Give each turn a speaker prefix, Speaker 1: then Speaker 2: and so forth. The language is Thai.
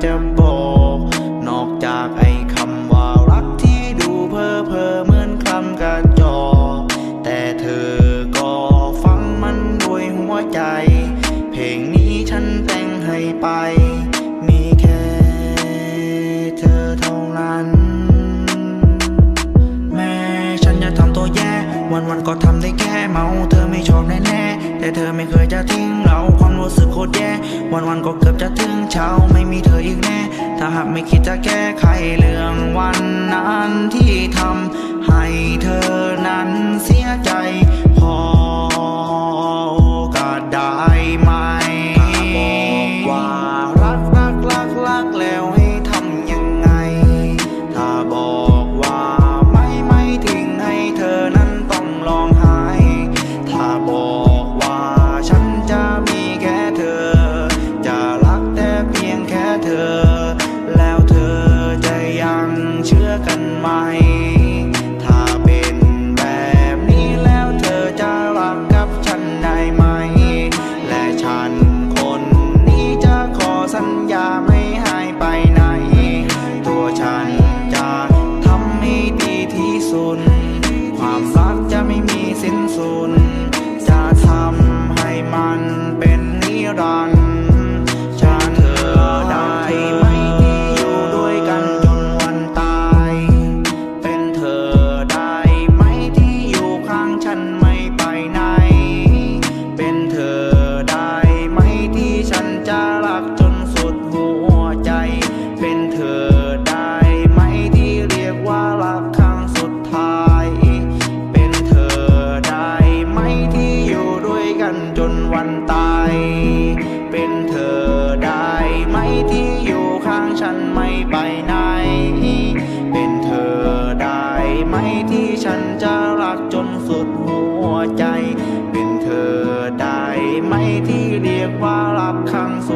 Speaker 1: down วันวันก็ทำได้แค่เมาเธอไม่ชอบแน่แน่แต่เธอไม่เคยจะทิ้งเราความรู้สึกโคตรแย่ วันวันก็เกือบจะถึงเช้าไม่มีเธออีกแน่ ถ้าหากไม่คิดจะแก้ไขเรื่องวันนั้นที่ทำให้เธอนั้น ความรักจะไม่มีสิ้นสุดันไม่ไปไหน เป็นเธอได้ไหมที่ฉันจะรักจนสุดหัวใจ เป็นเธอได้ไหมที่เรียกว่ารักครั้งสุด